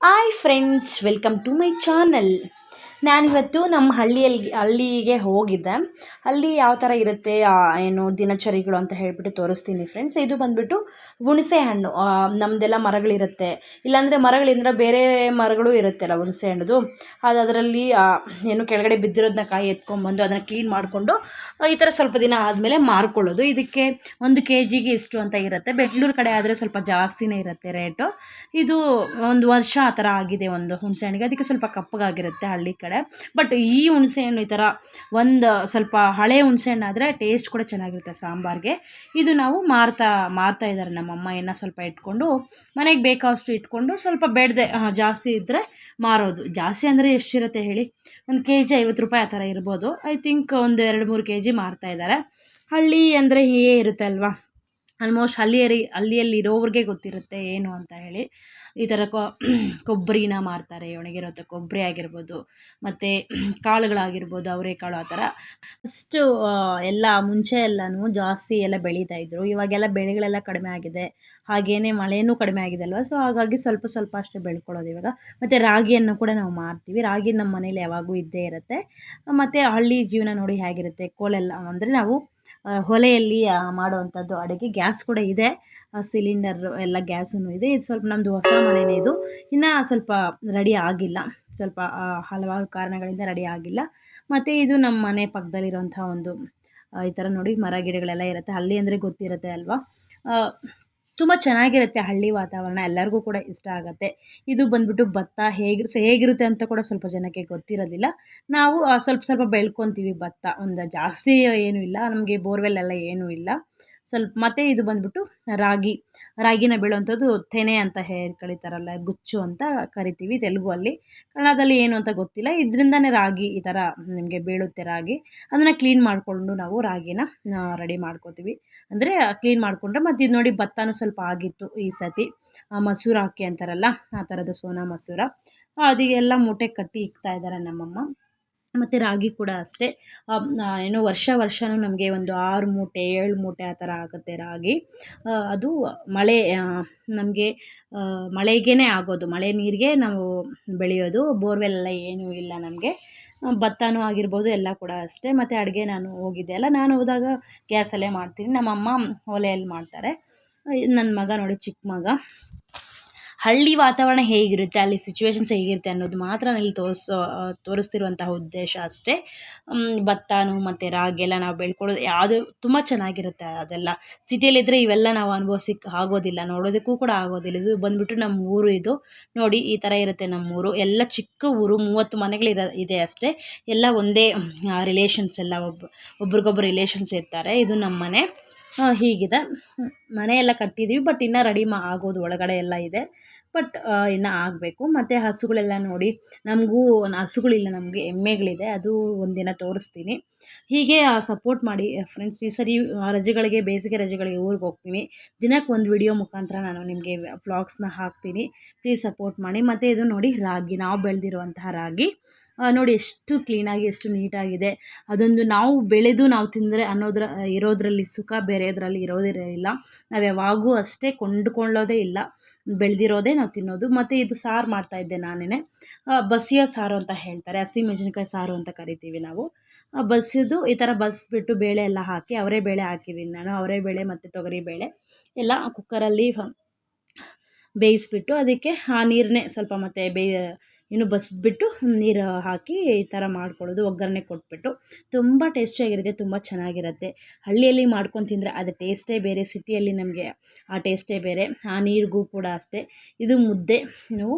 hi friends welcome to my channel ನಾನಿವತ್ತು ನಮ್ಮ ಹಳ್ಳಿಯಲ್ಲಿ, ಹಳ್ಳಿಗೆ ಹೋಗಿದ್ದೆ. ಅಲ್ಲಿ ಯಾವ ಥರ ಇರುತ್ತೆ ಏನು ದಿನಚರಿಗಳು ಅಂತ ಹೇಳಿಬಿಟ್ಟು ತೋರಿಸ್ತೀನಿ ಫ್ರೆಂಡ್ಸ್ ಇದು ಬಂದುಬಿಟ್ಟು ಹುಣಸೆ ಹಣ್ಣು ನಮ್ಮದೆಲ್ಲ ಮರಗಳಿರುತ್ತೆ. ಇಲ್ಲಾಂದರೆ ಮರಗಳಿಂದ ಬೇರೆ ಮರಗಳು ಇರುತ್ತಲ್ಲ ಹುಣಸೆ ಹಣ್ಣುದು ಅದು ಅದರಲ್ಲಿ ಏನು ಕೆಳಗಡೆ ಬಿದ್ದಿರೋದನ್ನ ಕಾಯಿ ಎತ್ಕೊಂಡ್ಬಂದು ಅದನ್ನು ಕ್ಲೀನ್ ಮಾಡಿಕೊಂಡು ಈ ಥರ ಸ್ವಲ್ಪ ದಿನ ಆದಮೇಲೆ ಮಾರ್ಕೊಳ್ಳೋದು. ಇದಕ್ಕೆ ಒಂದು ಕೆ ಜಿಗೆ ಇಷ್ಟು ಅಂತ ಇರುತ್ತೆ. ಬೆಂಗಳೂರು ಕಡೆ ಆದರೆ ಸ್ವಲ್ಪ ಜಾಸ್ತಿನೇ ಇರುತ್ತೆ ರೇಟು. ಇದು ಒಂದು ವರ್ಷ ಆ ಥರ ಆಗಿದೆ ಒಂದು ಹುಣಸೆ ಹಣ್ಣಿಗೆ ಅದಕ್ಕೆ ಸ್ವಲ್ಪ ಕಪ್ಪಗಾಗಿರುತ್ತೆ ಹಳ್ಳಿ ಕಡೆ. ಬಟ್ ಈ ಹುಣಸೆ ಹಣ್ಣು ಈ ಥರ ಒಂದು ಸ್ವಲ್ಪ ಹಳೆ ಹುಣಸೆ ಹಣ್ಣು ಆದರೆ ಟೇಸ್ಟ್ ಕೂಡ ಚೆನ್ನಾಗಿರುತ್ತೆ ಸಾಂಬಾರಿಗೆ. ಇದು ನಾವು ಮಾರ್ತಾ ಮಾರ್ತಾ ಇದ್ದಾರೆ ನಮ್ಮಮ್ಮ ಏನೋ ಸ್ವಲ್ಪ ಇಟ್ಕೊಂಡು, ಮನೆಗೆ ಬೇಕಾದಷ್ಟು ಇಟ್ಕೊಂಡು ಸ್ವಲ್ಪ ಬೇಡದೆ ಜಾಸ್ತಿ ಇದ್ದರೆ ಮಾರೋದು. ಜಾಸ್ತಿ ಅಂದರೆ ಎಷ್ಟಿರುತ್ತೆ ಹೇಳಿ? ಒಂದು ಕೆ ಜಿ ಐವತ್ತು ರೂಪಾಯಿ ಆ ಥರ ಇರ್ಬೋದು. ಐ ಥಿಂಕ್ ಒಂದು ಎರಡು ಮೂರು ಕೆ ಜಿ ಮಾರ್ತಾ ಇದ್ದಾರೆ. ಹಳ್ಳಿ ಅಂದರೆ ಹೀಗೆ ಇರುತ್ತೆ ಅಲ್ವಾ? ಆಲ್ಮೋಸ್ಟ್ ಹಳ್ಳಿಯರಿ ಅಲ್ಲಿಯಲ್ಲಿ ಇರೋವ್ರಿಗೆ ಗೊತ್ತಿರುತ್ತೆ ಏನು ಅಂತ ಹೇಳಿ. ಈ ಥರ ಕೊಬ್ಬರಿನ ಮಾರ್ತಾರೆ ಒಣಗಿರೋ ಕೊಬ್ಬರಿ ಆಗಿರ್ಬೋದು, ಮತ್ತು ಕಾಳುಗಳಾಗಿರ್ಬೋದು, ಅವರೆಕಾಳು ಆ ಥರ. ಫಸ್ಟು ಎಲ್ಲ ಮುಂಚೆ ಎಲ್ಲನೂ ಜಾಸ್ತಿ ಎಲ್ಲ ಬೆಳೀತಾ ಇದ್ದರು ಇವಾಗೆಲ್ಲ ಬೆಳೆಗಳೆಲ್ಲ ಕಡಿಮೆ ಆಗಿದೆ. ಹಾಗೇನೇ ಮಳೆಯೂ ಕಡಿಮೆ ಆಗಿದೆ ಅಲ್ವಾ? ಸೊ ಹಾಗಾಗಿ ಸ್ವಲ್ಪ ಸ್ವಲ್ಪ ಅಷ್ಟೇ ಬೆಳ್ಕೊಳ್ಳೋದು ಇವಾಗ. ಮತ್ತು ರಾಗಿಯನ್ನು ಕೂಡ ನಾವು ಮಾರ್ತೀವಿ. ರಾಗಿ ನಮ್ಮ ಮನೇಲಿ ಯಾವಾಗೂ ಇದ್ದೇ ಇರುತ್ತೆ. ಮತ್ತು ಹಳ್ಳಿ ಜೀವನ ನೋಡಿ ಹೇಗಿರುತ್ತೆ? ಕೋಲೆಲ್ಲ ಅಂದರೆ ನಾವು ಒಲೆಯಲ್ಲಿ ಮಾಡುವಂಥದ್ದು. ಅಡುಗೆ ಗ್ಯಾಸ್ ಕೂಡ ಇದೆ. ಸಿಲಿಂಡರ್ ಎಲ್ಲ ಗ್ಯಾಸೂ ಇದೆ. ಇದು ಸ್ವಲ್ಪ ನಮ್ಮದು ಹೊಸ ಮನೆಯೇ ಇದು. ಇನ್ನು ಸ್ವಲ್ಪ ರೆಡಿ ಆಗಿಲ್ಲ. ಸ್ವಲ್ಪ ಹಲವಾರು ಕಾರಣಗಳಿಂದ ರೆಡಿ ಆಗಿಲ್ಲ. ಮತ್ತು ಇದು ನಮ್ಮ ಮನೆ ಪಕ್ಕದಲ್ಲಿರುವಂಥ ಒಂದು ಈ ಥರ ನೋಡಿ ಮರ ಗಿಡಗಳೆಲ್ಲ ಇರುತ್ತೆ. ಅಲ್ಲಿ ಅಂದರೆ ಗೊತ್ತಿರುತ್ತೆ ಅಲ್ವಾ? ತುಂಬ ಚೆನ್ನಾಗಿರುತ್ತೆ ಹಳ್ಳಿ ವಾತಾವರಣ. ಎಲ್ಲರಿಗೂ ಕೂಡ ಇಷ್ಟ ಆಗುತ್ತೆ. ಇದು ಬಂದ್ಬಿಟ್ಟು ಭತ್ತ ಹೇಗೆ ಹೇಗಿರುತ್ತೆ ಅಂತ ಕೂಡ ಸ್ವಲ್ಪ ಜನಕ್ಕೆ ಗೊತ್ತಿರೋದಿಲ್ಲ. ನಾವು ಸ್ವಲ್ಪ ಸ್ವಲ್ಪ ಬೆಳ್ಕೊತೀವಿ ಭತ್ತ. ಒಂದು ಜಾಸ್ತಿ ಏನೂ ಇಲ್ಲ. ನಮಗೆ ಬೋರ್ವೆಲ್ ಎಲ್ಲ ಏನೂ ಇಲ್ಲ. ಸ್ವಲ್ಪ ಮತ್ತು ಇದು ಬಂದ್ಬಿಟ್ಟು ರಾಗಿ, ರಾಗಿನ ಬೆಳೆಯುವಂಥದ್ದು ತೆನೆ ಅಂತ ಹೇಳಿ ಕರೀತಾರಲ್ಲ, ಗುಚ್ಚು ಅಂತ ಕರಿತೀವಿ ತೆಲುಗು ಅಲ್ಲಿ. ಕನ್ನಡದಲ್ಲಿ ಏನು ಅಂತ ಗೊತ್ತಿಲ್ಲ, ಇದರಿಂದನೇ ರಾಗಿ ಈ ಥರ ನಿಮಗೆ ಬೀಳುತ್ತೆ ರಾಗಿ, ಅದನ್ನು ಕ್ಲೀನ್ ಮಾಡಿಕೊಂಡು ನಾವು ರಾಗಿನ ರೆಡಿ ಮಾಡ್ಕೋತೀವಿ. ಅಂದರೆ ಕ್ಲೀನ್ ಮಾಡಿಕೊಂಡ್ರೆ ಮತ್ತು ಇದು ನೋಡಿ ಭತ್ತನೂ ಸ್ವಲ್ಪ ಆಗಿತ್ತು ಈ ಸತಿ. ಮಸೂರ ಹಾಕಿ ಅಂತಾರಲ್ಲ, ಆ ಥರದ್ದು ಸೋನಾ ಮಸೂರ. ಅದಿಗೆಲ್ಲ ಮೂಟೆ ಕಟ್ಟಿ ಇಕ್ತಾ ಇದ್ದಾರೆ ನಮ್ಮಮ್ಮ. ಮತ್ತು ರಾಗಿ ಕೂಡ ಅಷ್ಟೇ. ಏನು ವರ್ಷ ವರ್ಷವೂ ನಮಗೆ ಒಂದು ಆರು ಮೂಟೆ, ಏಳು ಮೂಟೆ ಆ ಥರ ಆಗುತ್ತೆ ರಾಗಿ. ಅದು ಮಳೆ ನಮಗೆ ಮಳೆಗೇ ಆಗೋದು. ಮಳೆ ನೀರಿಗೆ ನಾವು ಬೆಳೆಯೋದು. ಬೋರ್ವೆಲ್ ಎಲ್ಲ ಏನೂ ಇಲ್ಲ ನಮಗೆ. ಭತ್ತನೂ ಆಗಿರ್ಬೋದು ಎಲ್ಲ ಕೂಡ ಅಷ್ಟೇ. ಮತ್ತು ಅಡುಗೆ ನಾನು ಹೋಗಿದ್ದೆ ಅಲ್ಲ. ನಾನು ಹೋದಾಗ ಗ್ಯಾಸಲ್ಲೇ ಮಾಡ್ತೀನಿ. ನಮ್ಮಮ್ಮ ಒಲೆಯಲ್ಲಿ ಮಾಡ್ತಾರೆ. ನನ್ನ ಮಗ ನೋಡಿ ಚಿಕ್ಕ ಮಗ. ಹಳ್ಳಿ ವಾತಾವರಣ ಹೇಗಿರುತ್ತೆ, ಅಲ್ಲಿ ಸಿಚುವೇಶನ್ಸ್ ಹೇಗಿರುತ್ತೆ ಅನ್ನೋದು ಮಾತ್ರ ಇಲ್ಲಿ ತೋರಿಸೋ, ತೋರಿಸ್ತಿರುವಂತಹ ಉದ್ದೇಶ ಅಷ್ಟೇ. ಭತ್ತನೂ ಮತ್ತು ರಾಗಿ ಎಲ್ಲ ನಾವು ಬೆಳ್ಕೊಳ್ಳೋದು ಯಾವುದು ತುಂಬ ಚೆನ್ನಾಗಿರುತ್ತೆ ಅದೆಲ್ಲ. ಸಿಟಿಯಲ್ಲಿದ್ದರೆ ಇವೆಲ್ಲ ನಾವು ಅನುಭವಿಸಕ್ಕೆ ಆಗೋದಿಲ್ಲ, ನೋಡೋದಕ್ಕೂ ಕೂಡ ಆಗೋದಿಲ್ಲ. ಇದು ಬಂದ್ಬಿಟ್ಟು ನಮ್ಮ ಊರು ಇದು. ನೋಡಿ, ಈ ಥರ ಇರುತ್ತೆ ನಮ್ಮ ಊರು ಎಲ್ಲ ಚಿಕ್ಕ ಊರು, ಮೂವತ್ತು ಮನೆಗಳಿರ ಇದೆ ಅಷ್ಟೇ. ಎಲ್ಲ ಒಂದೇ ರಿಲೇಷನ್ಸ್ ಎಲ್ಲ ಒಬ್ಬ ಒಬ್ರಿಗೊಬ್ರು ರಿಲೇಷನ್ಸ್ ಇರ್ತಾರೆ. ಇದು ನಮ್ಮ ಮನೆ ಹೀಗಿದೆ. ಮನೆಯೆಲ್ಲ ಕಟ್ಟಿದ್ದೀವಿ ಬಟ್ ಇನ್ನೂ ರೆಡಿ ಮಾ ಆಗೋದು, ಒಳಗಡೆ ಎಲ್ಲ ಇದೆ. ಬಟ್ ಇನ್ನು ಆಗಬೇಕು. ಮತ್ತು ಹಸುಗಳೆಲ್ಲ ನೋಡಿ, ನಮಗೂ ಒಂದು ಹಸುಗಳಿಲ್ಲ, ನಮಗೆ ಎಮ್ಮೆಗಳಿದೆ, ಅದು ಒಂದಿನ ತೋರಿಸ್ತೀನಿ. ಹೀಗೆ ಸಪೋರ್ಟ್ ಮಾಡಿ ಫ್ರೆಂಡ್ಸ್ ಈ ಸರಿ ರಜೆಗಳಿಗೆ, ಬೇಸಿಗೆ ರಜೆಗಳಿಗೆ ಊರಿಗೆ ಹೋಗ್ತೀನಿ. ದಿನಕ್ಕೆ ಒಂದು ವಿಡಿಯೋ ಮುಖಾಂತರ ನಾನು ನಿಮಗೆ ವ್ಲಾಗ್ಸ್ನ ಹಾಕ್ತೀನಿ. ಪ್ಲೀಸ್ ಸಪೋರ್ಟ್ ಮಾಡಿ. ಮತ್ತು ಇದು ನೋಡಿ, ರಾಗಿ, ನಾವು ಬೆಳೆದಿರುವಂತಹ ರಾಗಿ. ನೋಡಿ ಎಷ್ಟು ಕ್ಲೀನಾಗಿ ಎಷ್ಟು ನೀಟಾಗಿದೆ ಅದೊಂದು ನಾವು ಬೆಳೆದು ನಾವು ತಿಂದರೆ ಅನ್ನೋದ್ರ, ಇರೋದರಲ್ಲಿ ಸುಖ, ಬೇರೆದ್ರಲ್ಲಿ ಇರೋದಿರಲಿಲ್ಲ ನಾವು ಯಾವಾಗೂ ಅಷ್ಟೇ ಕೊಂಡುಕೊಳ್ಳೋದೇ ಇಲ್ಲ. ಬೆಳೆದಿರೋದೇ ನಾವು ತಿನ್ನೋದು. ಮತ್ತು ಇದು ಸಾರು ಮಾಡ್ತಾಯಿದ್ದೆ ನಾನೇ ಬಸಿಯೋ ಸಾರು ಅಂತ ಹೇಳ್ತಾರೆ. ಹಸಿಮೆಣಸಿನ್ಕಾಯಿ ಸಾರು ಅಂತ ಕರಿತೀವಿ ನಾವು. ಬಸಿದು ಈ ಥರ ಬಸ್ಬಿಟ್ಟು ಬೇಳೆ ಎಲ್ಲ ಹಾಕಿ, ಅವರೇ ಬೇಳೆ ಹಾಕಿದ್ದೀನಿ ನಾನು. ಅವರೇ ಬೇಳೆ ಮತ್ತು ತೊಗರಿ ಬೇಳೆ ಎಲ್ಲ ಕುಕ್ಕರಲ್ಲಿ ಬೇಯಿಸ್ಬಿಟ್ಟು ಅದಕ್ಕೆ ಆ ನೀರನ್ನೇ ಸ್ವಲ್ಪ ಮತ್ತು ಬೇಯ ಇನ್ನು ಬಸಿದ್ಬಿಟ್ಟು ನೀರು ಹಾಕಿ ಈ ಥರ ಮಾಡ್ಕೊಳ್ಳೋದು, ಒಗ್ಗರಣೆ ಕೊಟ್ಬಿಟ್ಟು. ತುಂಬ ಟೇಸ್ಟಿಯಾಗಿರುತ್ತೆ, ತುಂಬ ಚೆನ್ನಾಗಿರುತ್ತೆ. ಹಳ್ಳಿಯಲ್ಲಿ ಮಾಡ್ಕೊಂಡು ತಿಂದರೆ ಅದು ಟೇಸ್ಟೇ ಬೇರೆ, ಸಿಟಿಯಲ್ಲಿ ನಮಗೆ ಆ ಟೇಸ್ಟೇ ಬೇರೆ, ಆ ನೀರಿಗೂ ಕೂಡ ಅಷ್ಟೇ. ಇದು ಮುದ್ದೆ ನೀವು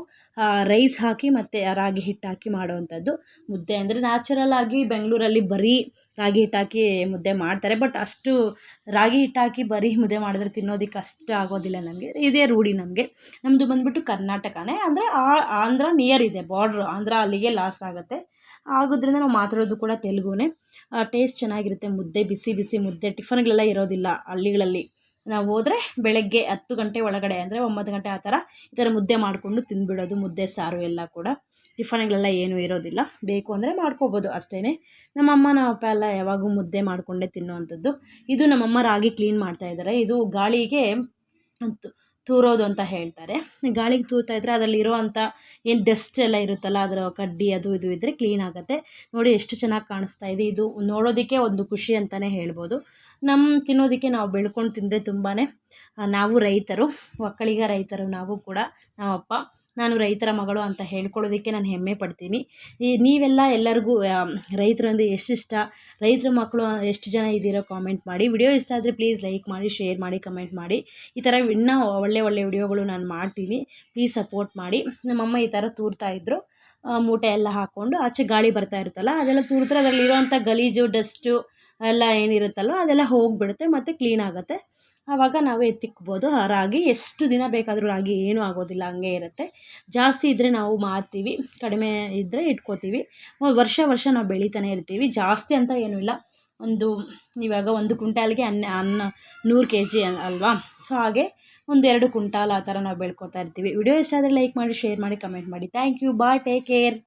ರೈಸ್ ಹಾಕಿ ಮತ್ತು ರಾಗಿ ಹಿಟ್ಟು ಹಾಕಿ ಮಾಡುವಂಥದ್ದು. ಮುದ್ದೆ ಅಂದರೆ ನ್ಯಾಚುರಲ್ ಆಗಿ ಬೆಂಗಳೂರಲ್ಲಿ ಬರೀ ರಾಗಿ ಹಿಟ್ಟು ಹಾಕಿ ಮುದ್ದೆ ಮಾಡ್ತಾರೆ. ಬಟ್ ಅಷ್ಟು ರಾಗಿ ಹಿಟ್ಟು ಹಾಕಿ ಬರೀ ಮುದ್ದೆ ಮಾಡಿದ್ರೆ ತಿನ್ನೋದಕ್ಕೆ ಅಷ್ಟು ಆಗೋದಿಲ್ಲ ನಮಗೆ. ಇದೇ ರೂಢಿ ನಮಗೆ. ನಮ್ಮದು ಬಂದ್ಬಿಟ್ಟು ಕರ್ನಾಟಕನೇ. ಅಂದರೆ ಆಂಧ್ರ ನಿಯರ್ ಇದೆ ಬಾರ್ಡ್ರು ಆಂಧ್ರ ಅಲ್ಲಿಗೆ ಲಾಸ್ಟ್ ಆಗುತ್ತೆ. ಆಗೋದ್ರಿಂದ ನಾವು ಮಾತಾಡೋದು ಕೂಡ ತೆಲುಗುನೇ. ಟೇಸ್ಟ್ ಚೆನ್ನಾಗಿರುತ್ತೆ, ಮುದ್ದೆ ಬಿಸಿ ಬಿಸಿ ಮುದ್ದೆ ಟಿಫನ್ಗಳೆಲ್ಲ ಇರೋದಿಲ್ಲ ಹಳ್ಳಿಗಳಲ್ಲಿ. ನಾವು ಹೋದರೆ ಬೆಳಗ್ಗೆ ಹತ್ತು ಗಂಟೆ ಒಳಗಡೆ ಅಂದರೆ ಒಂಬತ್ತು ಗಂಟೆ ಆ ಥರ ಈ ಥರ ಮುದ್ದೆ ಮಾಡಿಕೊಂಡು ತಿಂದುಬಿಡೋದು, ಮುದ್ದೆ, ಸಾರು ಎಲ್ಲ ಕೂಡ. ಟಿಫನ್ಗಳೆಲ್ಲ ಏನೂ ಇರೋದಿಲ್ಲ. ಬೇಕು ಅಂದರೆ ಮಾಡ್ಕೋಬೋದು ಅಷ್ಟೇ ನಮ್ಮ ಅಪ್ಪ ಎಲ್ಲ ಯಾವಾಗೂ ಮುದ್ದೆ ಮಾಡಿಕೊಂಡೇ ತಿನ್ನುವಂಥದ್ದು. ಇದು ನಮ್ಮಮ್ಮ ರಾಗಿ ಕ್ಲೀನ್ ಮಾಡ್ತಾ ಇದ್ದಾರೆ. ಇದು ಗಾಳಿಗೆ ತೂರೋದು ಅಂತ ಹೇಳ್ತಾರೆ. ಗಾಳಿಗೆ ತೂರ್ತಾ ಇದ್ದರೆ ಅದರಲ್ಲಿ ಇರೋವಂಥ ಏನು ಡಸ್ಟ್ ಎಲ್ಲ ಇರುತ್ತಲ್ಲ, ಅದರ ಕಡ್ಡಿ ಅದು ಇದು ಇದ್ದರೆ ಕ್ಲೀನ್ ಆಗುತ್ತೆ. ನೋಡಿ ಎಷ್ಟು ಚೆನ್ನಾಗಿ ಕಾಣಿಸ್ತಾ ಇದೆ. ಇದು ನೋಡೋದಕ್ಕೆ ಒಂದು ಖುಷಿ ಅಂತಲೇ ಹೇಳ್ಬೋದು. ನಮ್ಮ ತಿನ್ನೋದಕ್ಕೆ ನಾವು ಬೆಳ್ಕೊಂಡು ತಿಂದರೆ ತುಂಬಾ ನಾವು ರೈತರು, ಒಕ್ಕಲಿಗ ರೈತರು ನಾವು ಕೂಡ ನಮ್ಮಪ್ಪ ನಾನು ರೈತರ ಮಗಳು ಅಂತ ಹೇಳ್ಕೊಳ್ಳೋದಕ್ಕೆ ನಾನು ಹೆಮ್ಮೆ ಪಡ್ತೀನಿ. ಈ, ನೀವೆಲ್ಲ ಎಲ್ಲರಿಗೂ ರೈತರು ಅಂದರೆ ಎಷ್ಟಿಷ್ಟ, ರೈತರ ಮಕ್ಕಳು ಎಷ್ಟು ಜನ ಇದ್ದೀರೋ ಕಾಮೆಂಟ್ ಮಾಡಿ. ವಿಡಿಯೋ ಇಷ್ಟ ಆದರೆ ಪ್ಲೀಸ್ ಲೈಕ್ ಮಾಡಿ ಶೇರ್ ಮಾಡಿ ಕಮೆಂಟ್ ಮಾಡಿ. ಈ ಥರ ಇನ್ನೂ ಒಳ್ಳೆ ಒಳ್ಳೆ ವಿಡಿಯೋಗಳು ನಾನು ಮಾಡ್ತೀನಿ. ಪ್ಲೀಸ್ ಸಪೋರ್ಟ್ ಮಾಡಿ. ನಮ್ಮಮ್ಮ ಈ ಥರ ತೂರ್ತಾ ಇದ್ದರು ಮೂಟೆ ಎಲ್ಲ ಹಾಕ್ಕೊಂಡು ಆಚೆ ಗಾಳಿ ಬರ್ತಾ ಇರುತ್ತಲ್ಲ, ಅದೆಲ್ಲ ತೂರಿದ್ರೆ ಅದರಲ್ಲಿರೋಂಥ ಗಲೀಜು ಡಸ್ಟು ಎಲ್ಲ ಏನಿರುತ್ತಲ್ವ ಅದೆಲ್ಲ ಹೋಗಿಬಿಡುತ್ತೆ ಮತ್ತು ಕ್ಲೀನ್ ಆಗುತ್ತೆ. ಆವಾಗ ನಾವು ಎತ್ತಿಕ್ಬೋದು ಆ ರಾಗಿ. ಎಷ್ಟು ದಿನ ಬೇಕಾದರೂ ರಾಗಿ ಏನೂ ಆಗೋದಿಲ್ಲ, ಹಂಗೆ ಇರುತ್ತೆ. ಜಾಸ್ತಿ ಇದ್ದರೆ ನಾವು ಮಾರ್ತೀವಿ, ಕಡಿಮೆ ಇದ್ದರೆ ಇಟ್ಕೋತೀವಿ. ವರ್ಷ ವರ್ಷ ನಾವು ಬೆಳಿತಾನೆ ಇರ್ತೀವಿ. ಜಾಸ್ತಿ ಅಂತ ಏನೂ ಇಲ್ಲ. ಒಂದು ಇವಾಗ ಒಂದು ಕುಂಟಾಲ್ಗೆ ಅನ್ನ ಅನ್ನ ನೂರು ಕೆ ಜಿ ಅಲ್ವಾ? ಸೊ ಹಾಗೆ ಒಂದು ಎರಡು ಕುಂಟಾಲ್ ಆ ಥರ ನಾವು ಬೆಳ್ಕೊತಾ ಇರ್ತೀವಿ. ವಿಡಿಯೋ ಇಷ್ಟ ಆದರೆ ಲೈಕ್ ಮಾಡಿ, ಶೇರ್ ಮಾಡಿ, ಕಮೆಂಟ್ ಮಾಡಿ. Thank you bye take care